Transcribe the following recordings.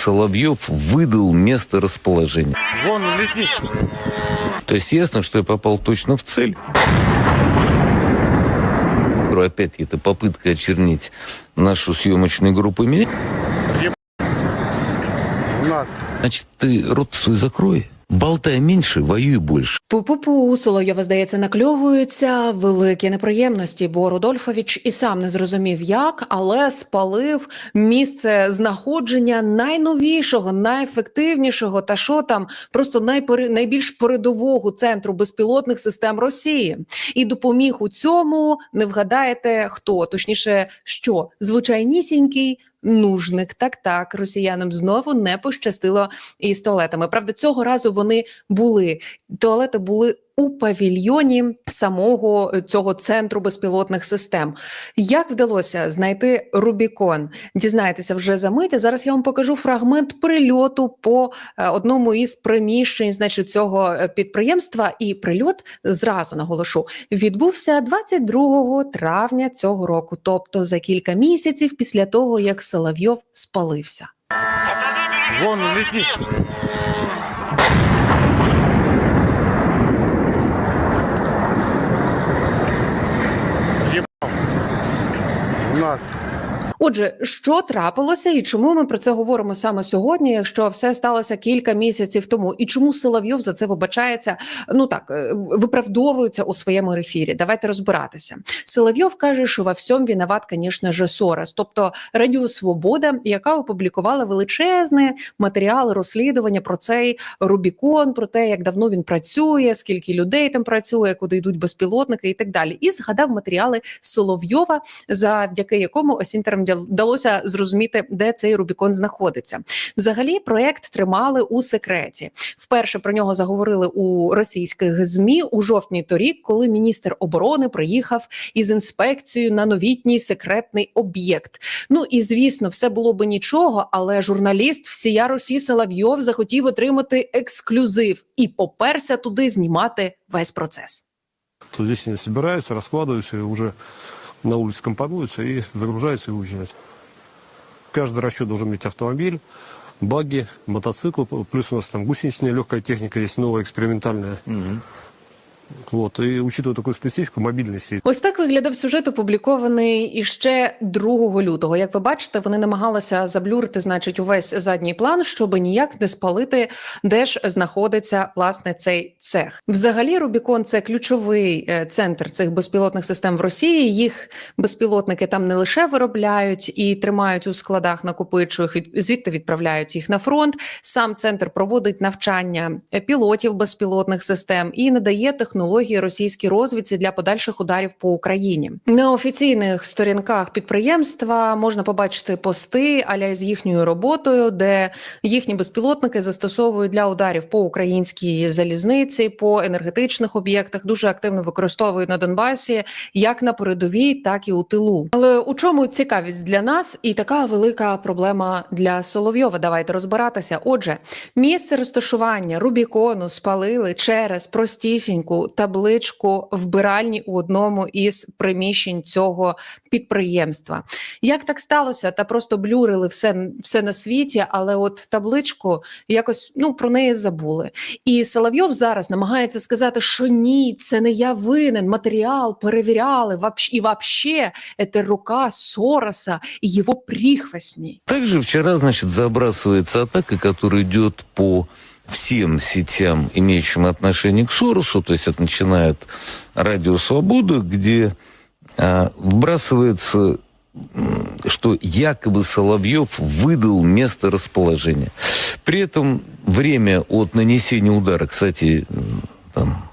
Соловьев выдал место расположения. Вон летит. То есть ясно, что я попал точно в цель. Опять-таки, это попытка очернить нашу съемочную группу. Меня, У нас значит, ты рот свой закрой. Болтай меньше, воюй больше. Пу-пу-пу, Соловйова, здається, накльовуються великі неприємності, бо Рудольфович і сам не зрозумів, як, але спалив місце знаходження найновішого, найефективнішого та що там просто найпери... найбільш передового центру безпілотних систем Росії. І допоміг у цьому не вгадаєте хто, точніше, що звичайнісінький. Нужник, так так, росіянам знову не пощастило із туалетами. Правда, цього разу вони були. Туалети були у павільйоні самого цього центру безпілотних систем. Як вдалося знайти Рубікон? Дізнаєтеся вже за мить. Зараз я вам покажу фрагмент прильоту по е, одному із приміщень, значить, цього е, підприємства. І прильот зразу наголошу відбувся 22 травня цього року, тобто за кілька місяців після того, як Соловйов спалився. вон летит. У нас Отже, що трапилося, і чому ми про це говоримо саме сьогодні, якщо все сталося кілька місяців тому, і чому Соловйов за це вибачається? Ну так е, виправдовується у своєму ефірі. Давайте розбиратися. Соловйов каже, що во всьому виноват, звісно же, Сорос, тобто Радіо Свобода, яка опублікувала величезний матеріал розслідування про цей Рубікон, про те, як давно він працює, скільки людей там працює, куди йдуть безпілотники і так далі. І згадав матеріали Соловйова, завдяки якому осінтерам вдалося зрозуміти, де цей Рубікон знаходиться. Взагалі, проект тримали у секреті. Вперше про нього заговорили у російських змі у жовтні торік, коли міністр оборони приїхав із інспекцією на новітній секретний об'єкт. Ну і звісно, все було би нічого, але журналіст всія Росії Соловйов захотів отримати ексклюзив і поперся туди знімати весь процес. То здесь они собираются, раскладываются и уже на улице компонуются и загружаются и уезжают. Каждый расчет должен иметь автомобиль, багги, мотоцикл, плюс у нас там гусеничная легкая техника есть новая, экспериментальная. Вот, и учитывая такую специфику мобильности, Ось так виглядав сюжет, опублікований іще 2 лютого. Як ви бачите, вони намагалися заблюрити, значить, увесь задній план, щоб ніяк не спалити, де ж знаходиться власне цей цех. Взагалі, Рубікон це ключовий е, центр цих безпілотних систем в Росії. Їх безпілотники там не лише виробляють і тримають у складах, накопичують від- звідти відправляють їх на фронт. Сам центр проводить навчання е, пілотів безпілотних систем і надає технології російській розвідці для подальших ударів по Україні. На офіційних сторінках підприємства можна побачити пости аля з їхньою роботою, де їхні безпілотники застосовують для ударів по українській залізниці, по енергетичних об'єктах. Дуже активно використовують на Донбасі, як на передовій, так і у тилу. Але у чому цікавість для нас і така велика проблема для Соловйова? Давайте розбиратися. Отже, місце розташування Рубікону спалили через простісіньку табличку вбиральні у одному із приміщень цього підприємства. Як так сталося? Та просто блюрили все, все на світі, але от табличку якось ну про неї забули. І Соловйов зараз намагається сказати, що ні, це не я винен. Матеріал перевіряли і вообще це рука Сороса і його прихвостні. Также вчера, значит, забрасывается атака, которая идет по всем сетям, имеющим отношение к Соросу, то есть это начинает Радио Свобода, где а, вбрасывается, что якобы Соловьев выдал место расположения. При этом время от нанесения удара, кстати, там,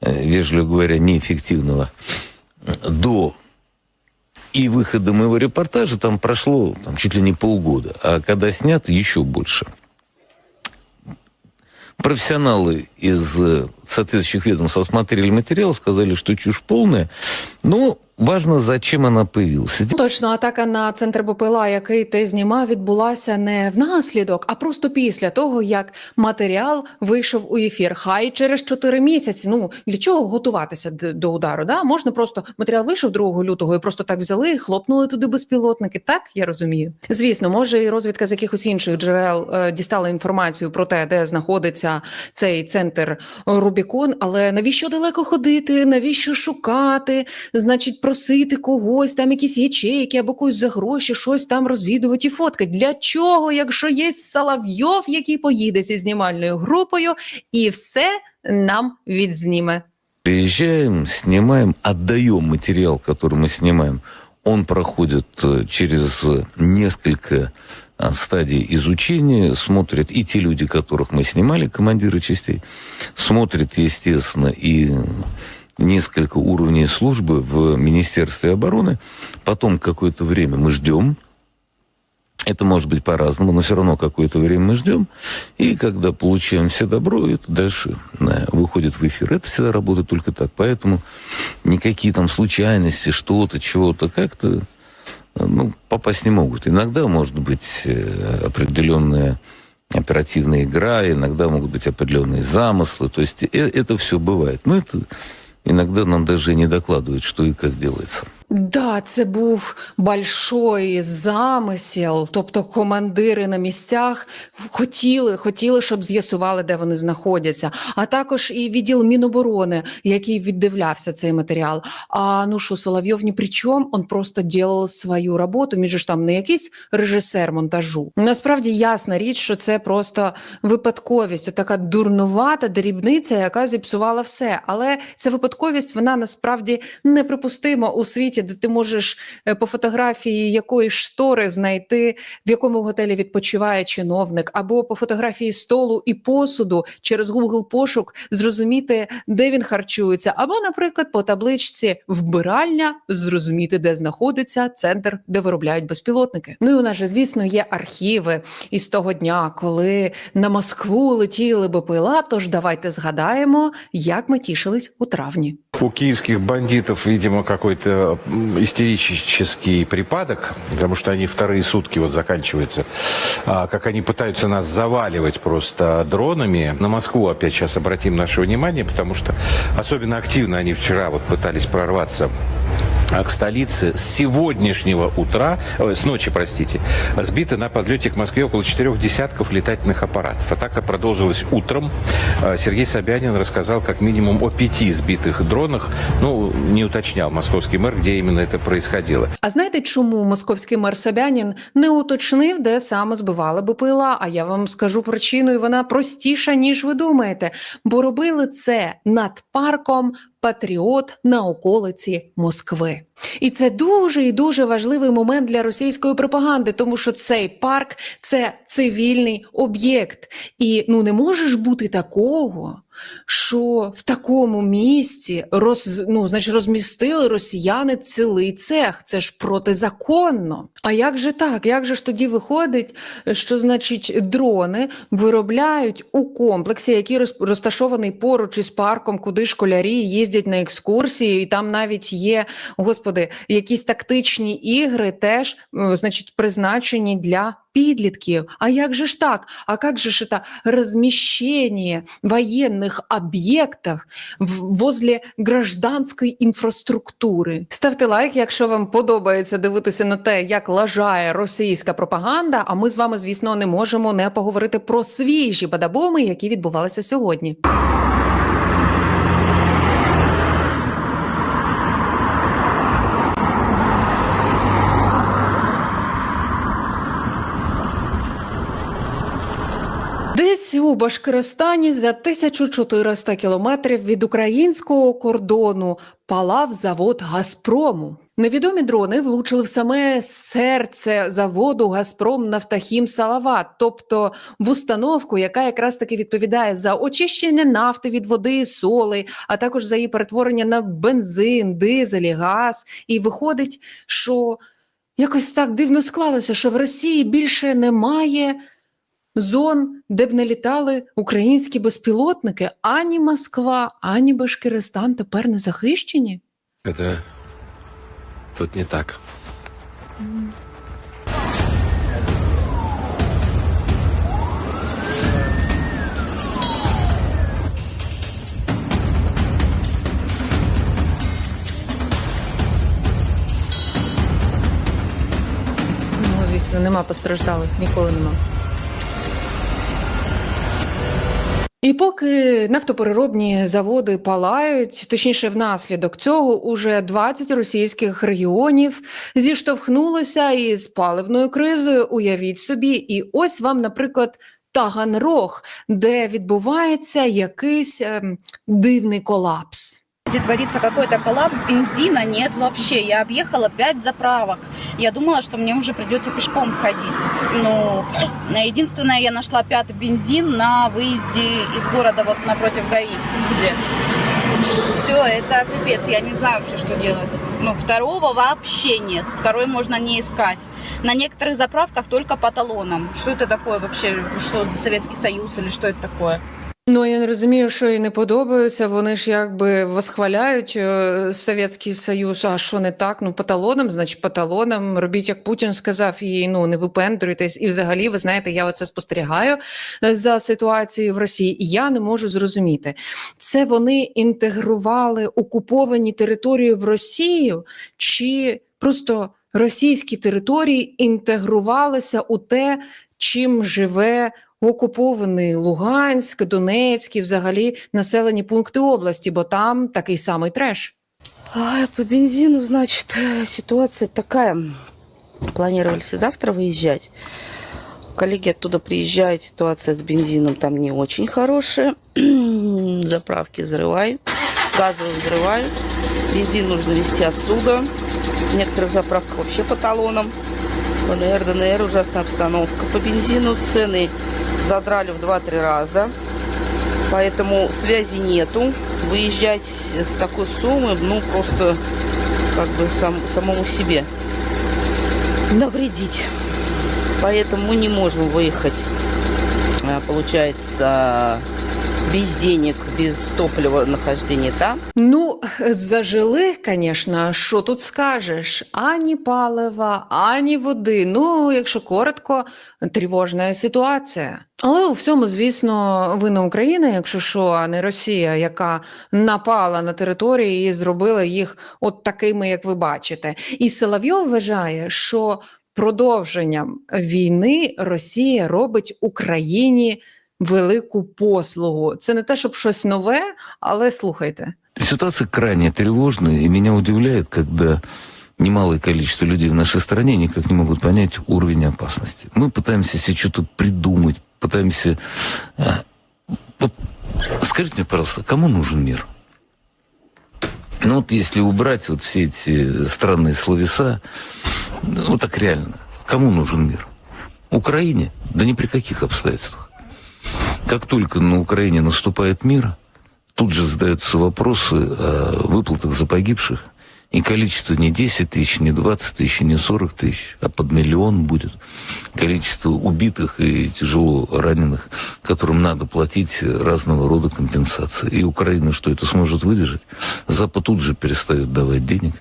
э, вежливо говоря, неэффективного, до и выхода моего репортажа там прошло там, чуть ли не полгода, а когда снят, еще больше. Профессионалы из э, соответствующих ведомств осмотрели материал, сказали, что чушь полная, но важно, зачем она появилась. Точно, атака на центр БПЛА, який ти знімав, відбулася не внаслідок, а просто після того, як матеріал вийшов у ефір. Хай через 4 місяці. Ну для чого готуватися до удару? Да? Можна просто матеріал вийшов 2 лютого і просто так взяли і хлопнули туди безпілотники. Так я розумію. Звісно, може і розвідка з якихось інших джерел е, дістала інформацію про те, де знаходиться цей центр Рубікон. Але навіщо далеко ходити? Навіщо шукати? Значить, просити когось там якісь ячейки або когось за гроші, щось там розвідувати і фоткати. Для чого, якщо є Соловйов, який поїде зі знімальною групою і все нам відзніме? Приезжаем, снимаем, отдаем материал, который мы снимаем. Он проходит э, через э, несколько а, стадий изучения, смотрят и те люди, которых мы снимали, командиры частей, смотрят, естественно, и несколько уровней службы в Министерстве обороны. Потом какое-то время мы ждем, это может быть по-разному, но все равно какое-то время мы ждем. И когда получаем все добро, это дальше да, выходит в эфир. Это всегда работает только так. Поэтому никакие там случайности, что-то, чего-то как-то э, ну, попасть не могут. Иногда может быть э, определенная оперативная игра, иногда могут быть определенные замыслы. То есть э- это все бывает. Но это иногда нам даже не докладывают, что и как делается. Да, це був большой замисел, тобто командири на місцях хотіли, хотіли, щоб з'ясували, де вони знаходяться. А також і відділ Міноборони, який віддивлявся цей матеріал. А ну що, Соловйов ні при чому, він просто ділав свою роботу. Же ж там не якийсь режисер монтажу. Насправді ясна річ, що це просто випадковість, така дурнувата дрібниця, яка зіпсувала все. Але ця випадковість вона насправді неприпустима у світі, де ти можеш е, по фотографії якоїсь штори знайти, в якому готелі відпочиває чиновник, або по фотографії столу і посуду через Google пошук зрозуміти, де він харчується, або, наприклад, по табличці вбиральня зрозуміти, де знаходиться центр, де виробляють безпілотники. Ну і у нас же, звісно, є архіви із того дня, коли на Москву летіли БПЛА. Тож давайте згадаємо, як ми тішились у травні. У киевских бандитов, видимо, какой-то истерический припадок, потому что они вторые сутки вот заканчиваются, а, как они пытаются нас заваливать просто дронами. На Москву опять сейчас обратим наше внимание, потому что особенно активно они вчера вот пытались прорваться а, к столице с сегодняшнего утра, с ночи, простите, сбиты на подлете к Москве около четырех десятков летательных аппаратов. Атака продолжилась утром. А, Сергей Собянин рассказал как минимум о пяти сбитых дронах. Ну, не уточнял московский мэр, где именно это происходило. А знаєте, чому московський мер Собянін не уточнив, де саме збивали БПЛА? А я вам скажу причину, і вона простіша, ніж ви думаєте. Бо робили це над парком Патріот на околиці Москви. І це дуже і дуже важливий момент для російської пропаганди, тому що цей парк це цивільний об'єкт. І ну не може ж бути такого, що в такому місці роз, ну, значить, розмістили росіяни цілий цех. Це ж протизаконно. А як же так? Як же ж тоді виходить, що значить дрони виробляють у комплексі, який роз- розташований поруч із парком, куди школярі їздять на екскурсії, і там навіть є, господи, якісь тактичні ігри, теж значить призначені для підлітків. А як же ж так? А как же ж это размещение военных объектов в- возле гражданської інфраструктури? Ставте лайк, якщо вам подобається дивитися на те, як лажає російська пропаганда. А ми з вами, звісно, не можемо не поговорити про свіжі бадабуми, які відбувалися сьогодні. Десь у Башкиростані за 1400 кілометрів від українського кордону палав завод Газпрому. Невідомі дрони влучили в саме серце заводу Газпром Нафтахім Салават, тобто в установку, яка якраз таки відповідає за очищення нафти від води соли, а також за її перетворення на бензин, дизель і газ. І виходить, що якось так дивно склалося, що в Росії більше немає зон, де б не літали українські безпілотники, ані Москва, ані Башкиристан тепер не захищені. Это тут не так. Звісно, нема постраждалих, ніколи нема. І поки нафтопереробні заводи палають, точніше, внаслідок цього уже 20 російських регіонів зіштовхнулися із паливною кризою. Уявіть собі, і ось вам, наприклад, Таганрог, де відбувається якийсь ем, дивний колапс. Где творится какой-то коллапс, бензина нет вообще. Я объехала 5 заправок. Я думала, что мне уже придется пешком ходить. Ну, единственное, я нашла пятый бензин на выезде из города, вот напротив ГАИ. Где? Все, это пипец, я не знаю вообще, что делать. Ну, второго вообще нет. Второй можно не искать. На некоторых заправках только по талонам. Что это такое вообще? Что за Советский Союз или что это такое? Ну я не розумію, що їй не подобається. Вони ж якби восхваляють е, Совєтський Союз. А що не так? Ну по значить, по. Робіть, як Путін сказав, і ну не випендрюйтесь. І взагалі, ви знаєте, я оце спостерігаю е, за ситуацією в Росії. І я не можу зрозуміти, це вони інтегрували окуповані території в Росію, чи просто російські території інтегрувалися у те, чим живе окупований Луганськ, Донецьк і взагалі населені пункти області, бо там такий самий треш. А, По бензину, значит, э, ситуация такая. Планировались и завтра выезжать. Коллеги оттуда приезжают, ситуация с бензином там не очень хорошая. Заправки взрывают, газовые взрывают. Бензин нужно везти отсюда. В некоторых заправках вообще по талонам. ВНР, ДНР, ужасная обстановка по бензину. Цены задрали в 2-3 раза. Поэтому связи нету. Выезжать с такой суммы, ну, просто как бы сам, самому себе навредить. Поэтому мы не можем выехать, а, получается, без денег, без топлива нахождения там. Ну, зажили, звісно, що тут скажеш? Ані палива, ані води. Ну, якщо коротко, тривожна ситуація. Але у всьому, звісно, вина Україна, якщо що, а не Росія, яка напала на території і зробила їх от такими, як ви бачите. І Соловйов вважає, що продовженням війни Росія робить Україні велику послугу. Це не те, щоб щось нове, але слухайте. Ситуация крайне тревожная, и меня удивляет, когда немалое количество людей в нашей стране никак не могут понять уровень опасности. Мы пытаемся себе что-то придумать, пытаемся... а, Вот скажите мне, пожалуйста, кому нужен мир? Ну вот если убрать вот все эти странные словеса, ну так реально, кому нужен мир? Украине? Да ни при каких обстоятельствах. Как только на Украине наступает мир, тут же задаются вопросы о выплатах за погибших. И количество не 10 тысяч, не 20 тысяч, не 40 тысяч, а под миллион будет. Количество убитых и тяжело раненых, которым надо платить разного рода компенсации. И Украина что это сможет выдержать? Запад тут же перестает давать денег.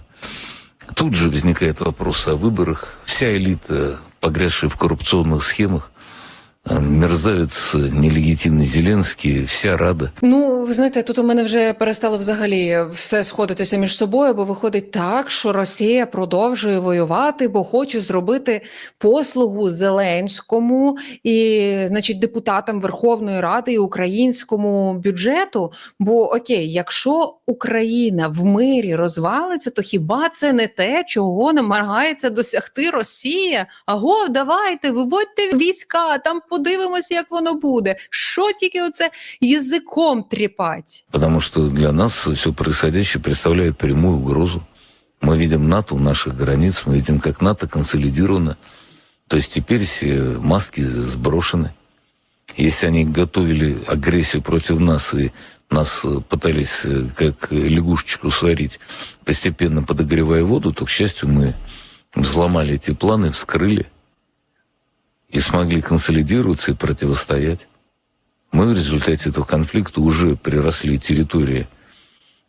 Тут же возникает вопрос о выборах. Вся элита, погрязшая в коррупционных схемах, э, мерзавец нелегітимний Зеленський, вся рада. Ну, ви знаєте, тут у мене вже перестало взагалі все сходитися між собою, бо виходить так, що Росія продовжує воювати, бо хоче зробити послугу Зеленському і, значить, депутатам Верховної Ради і українському бюджету. Бо окей, якщо Україна в мирі розвалиться, то хіба це не те, чого намагається досягти Росія? Аго, давайте, виводьте війська, там подивимося, як воно буде. Що тільки оце язиком тріпать? Потому что для нас все происходящее представляет прямую угрозу. Мы видим НАТО у наших границ, мы видим, как НАТО консолидировано. То есть теперь все маски сброшены. Если они готовили агрессию против нас и нас э, пытались э, как лягушечку сварить, постепенно подогревая воду, то, к счастью, мы взломали эти планы, вскрыли и смогли консолидироваться и противостоять. Мы в результате этого конфликта уже приросли территории,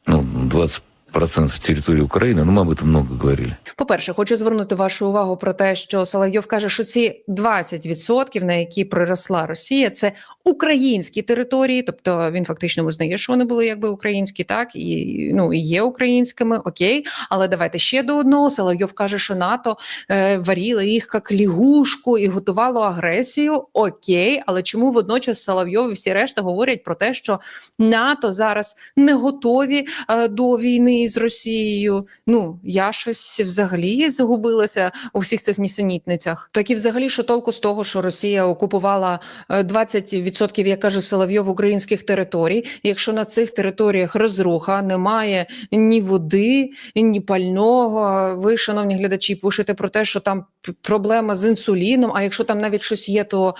ну, 20 10% территории Украины, но мы об этом много говорили. По-перше, хочу звернути вашу увагу про те, що Соловйов каже, що ці 20%, на які приросла Росія, це українські території, тобто він фактично визнає, що вони були якби українські, так і ну і є українськими, окей, але давайте ще до одного. Соловйов каже, що НАТО е, варіло їх як лігушку і готувало агресію. Окей, але чому водночас Соловйов і всі решта говорять про те, що НАТО зараз не готові е, до війни з Росією? Ну я щось взагалі загубилася у всіх цих нісенітницях. Так і взагалі, що толку з того, що Росія окупувала е, 20% 100%, як каже Соловйов, українських територій. Якщо на цих територіях розруха немає ні води, ні пального. Ви, шановні глядачі, пишете про те, що там проблема з інсуліном. А якщо там навіть щось є, то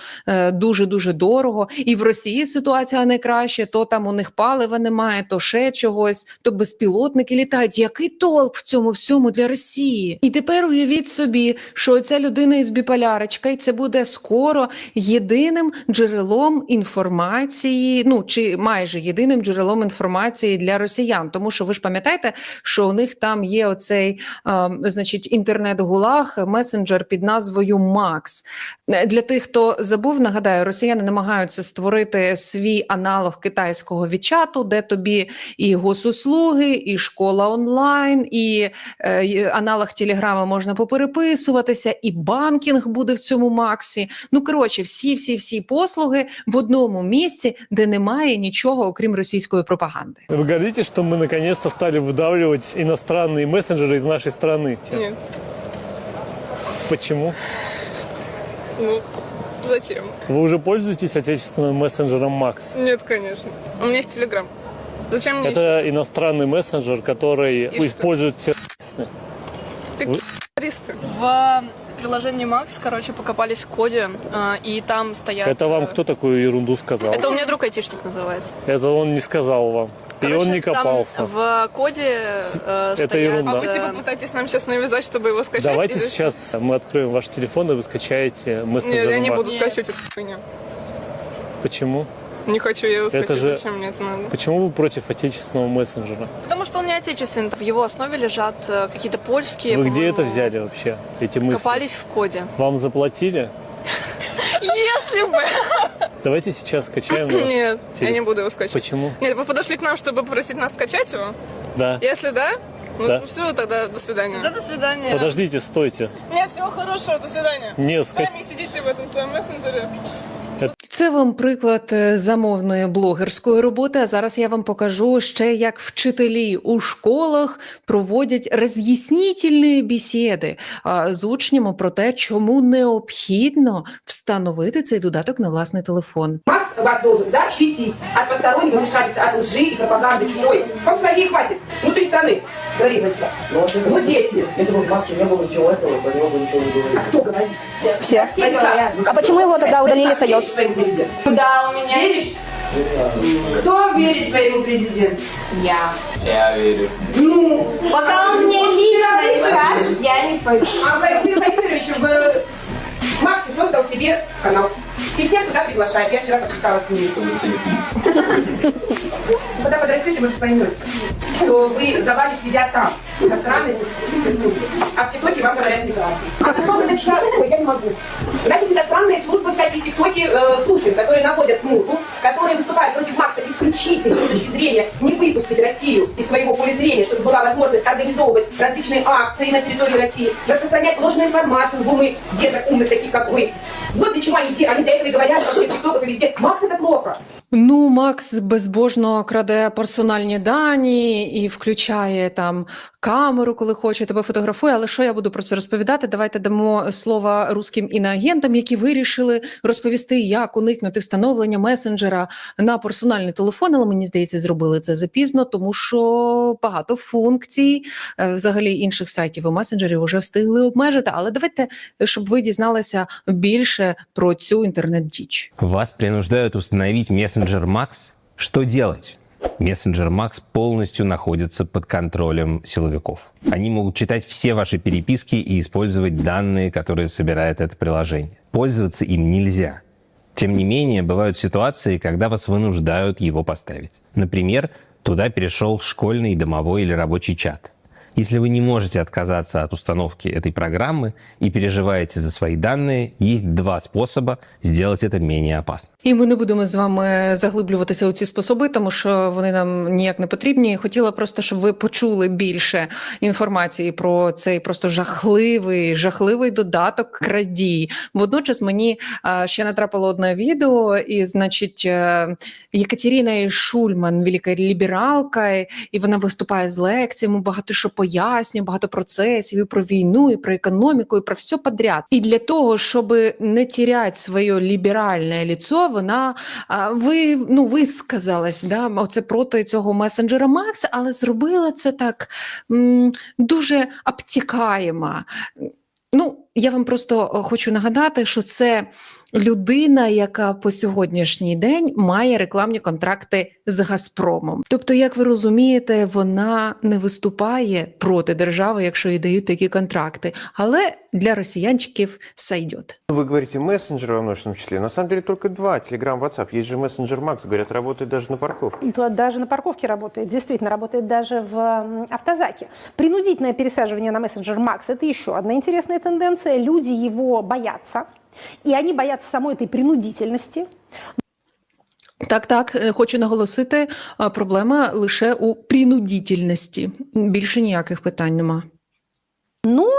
дуже дуже дорого. І в Росії ситуація не краще, то там у них палива немає, то ще чогось, то безпілотники літають. Який толк в цьому всьому для Росії? І тепер уявіть собі, що ця людина із біполярочка, і це буде скоро єдиним джерелом інформації, ну чи майже єдиним джерелом інформації для росіян. Тому що ви ж пам'ятаєте, що у них там є оцей, е, значить, інтернет-гулаг, месенджер під назвою Макс. Для тих, хто забув, нагадаю, росіяни намагаються створити свій аналог китайського вічату, де тобі і госуслуги, і школа онлайн, і е, аналог Телеграма можна попереписуватися, і банкінг буде в цьому Максі. Ну коротше, всі, всі, всі послуги в одному місці, де немає нічого, окрім російської пропаганди. Вы говорите, что мы наконец-то стали выдавливать иностранные мессенджеры из нашей страны? Нет. Почему? Ну, зачем? Вы уже пользуетесь отечественным мессенджером Макс? Нет, конечно. У меня есть Телеграм. Зачем мне Это еще иностранный мессенджер, который И что? используют террористы. какие террористы? В приложении Max, короче, покопались в коде, а, и там стоят... Это вам э, кто такую ерунду сказал? Это у меня друг айтишник называется. Это он не сказал вам. И Короче, он не там копался. в коде э, Это стоят... ерунда. А вы э, типа пытаетесь нам сейчас навязать, чтобы его скачать? Давайте или сейчас мы откроем ваш телефон, и вы скачаете что? мессенджер Нет, я не Макс. буду скачивать эту хуйню. Почему? Не хочу я его Это скачать, же- зачем мне это надо? Почему вы против отечественного мессенджера? Потому что он не отечественный. В его основе лежат э, какие-то польские... Вы где это взяли вообще, эти мысли? Копались в коде. Вам заплатили? Если бы... Давайте сейчас скачаем ваш Нет, я не буду его скачивать. Почему? Нет, вы подошли к нам, чтобы попросить нас скачать его? Да. Если да, ну Да. все, тогда до свидания. Да, до свидания. Подождите, стойте. Нет, всего хорошего, до свидания. Не, ска- Сами сидите в этом своем мессенджере. Це вам приклад е, замовної блогерської роботи. А зараз я вам покажу ще, як вчителі у школах проводять роз'яснітельні бесіди а, з учнями про те, чому необхідно встановити цей додаток на власний телефон. Макс вас должен защитить от постороннего вмешательства, от лжи и пропаганды чужой. Вам своей хватит. Внутри страны. Говори, Владислав. Ну, дети. Если бы Макса не было ничего этого, про него бы ничего не говорили. А кто говорит? Все. Владислав, А почему его тогда удалили ты Союз? Президенту? Да, у меня. Веришь? Кто верит своему президенту? Я. Я верю. Ну, Пока он мне лично не скажет, я не пойду. А Владимир Владимирович в Максе создал себе канал. И всех туда приглашает. Я вчера подписалась к нему. Когда подрастете, вы же поймете, что вы за вами сидят там, иностранные службы, а в ТикТоке вам говорят неправду. А зачем вы начинать? Ой, я не могу. Значит, иностранные службы всякие ТикТоки э, слушают, которые находят смуту, которые выступают против Макса исключительно с точки зрения не выпустить Россию из своего поля зрения, чтобы была возможность организовывать различные акции на территории России, распространять ложную информацию в умы деток умных, таких как вы. Вот для чего они, де- они для этого и говорят во всех ТикТоках и везде. Макс это плохо. Ну, Макс безбожно краде персональні дані і включає там камеру, коли хоче, тебе фотографує. Але що я буду про це розповідати? Давайте дамо слово руським іноагентам, які вирішили розповісти, як уникнути встановлення месенджера на персональний телефон. Але мені здається, зробили це запізно, тому що багато функцій е, взагалі інших сайтів і месенджерів вже встигли обмежити. Але давайте, щоб ви дізналися більше про цю інтернет-діч. Вас принуждают установить мессенджер Max? Что делать? Мессенджер Max полностью находится под контролем силовиков. Они могут читать все ваши переписки и использовать данные, которые собирает это приложение. Пользоваться им нельзя. Тем не менее, бывают ситуации, когда вас вынуждают его поставить. Например, Туда перешел школьный, домовой или рабочий чат. Если вы не можете отказаться от установки этой программы и переживаете за свои данные, есть два способа сделать это менее опасно. І ми не будемо з вами заглиблюватися у ці способи, тому що вони нам ніяк не потрібні. Хотіла просто, щоб ви почули більше інформації про цей просто жахливий, жахливий додаток крадій. Водночас мені а, ще натрапило одне відео, і значить е, Єкатерина Шульман, велика лібералка, і вона виступає з лекціями, багато що пояснює, багато процесів і про війну, і про економіку, і про все подряд. І для того, щоб не тіряти своє ліберальне ліцо, вона ви ну висказалась да, оце проти цього месенджера Макс, але зробила це так м, дуже обтікаємо. Ну, я вам просто е, хочу нагадати, що це людина, яка по сьогоднішній день має рекламні контракти з Газпромом. Тобто, як ви розумієте, вона не виступає проти держави, якщо їй дають такі контракти. Але для росіянчиків сайдет. Вы говорите мессенджеры во множественном числе. На самом деле только два. Телеграм, WhatsApp. Есть же мессенджер Макс. Говорят, работает даже на парковке. То даже на парковке работает, действительно, работает даже в м, автозаке. Принудительное пересаживание на мессенджер Макс – это еще одна интересная тенденция. Люди его боятся, и они боятся самой этой принудительности. Так, так, е, хочу наголосити, е, проблема лише у принудительності. Більше ніяких питань нема. Но,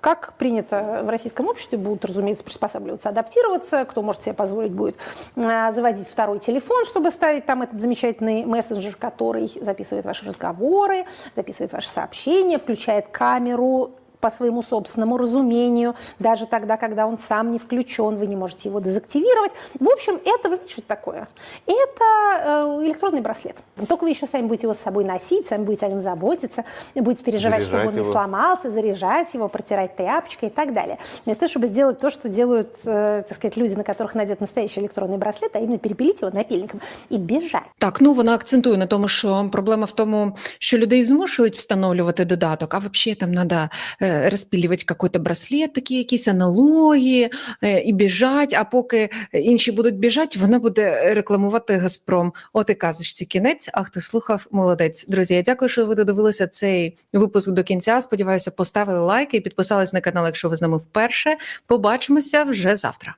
как принято в российском обществе, будут, разумеется, приспосабливаться, адаптироваться. Кто может себе позволить будет а, заводить второй телефон, чтобы ставить там этот замечательный мессенджер, который записывает ваши разговоры, записывает ваши сообщения, включает камеру по своему собственному разумению, даже тогда, когда он сам не включен, вы не можете его дезактивировать. В общем, это, вы знаете, что это такое? Это э, электронный браслет. Только вы еще сами будете его с собой носить, сами будете о нем заботиться, будете переживать, чтобы Заряжать он не его. сломался, заряжать его, протирать тряпочкой и так далее. Вместо того, чтобы сделать то, что делают, э, так сказать, люди, на которых надет настоящий электронный браслет, а именно перепилить его напильником и бежать. Так, ну вона акцентує на тому, що проблема в тому, що людей змушують встановлювати додаток, а взагалі там треба розпилювати якийсь браслет, такі якісь аналогії е, і біжать. А поки інші будуть біжати, вона буде рекламувати Газпром. От і казочці кінець. А хто слухав, молодець. Друзі, я дякую, що ви додивилися цей випуск до кінця. Сподіваюся, поставили лайк і підписались на канал, якщо ви з нами вперше. Побачимося вже завтра.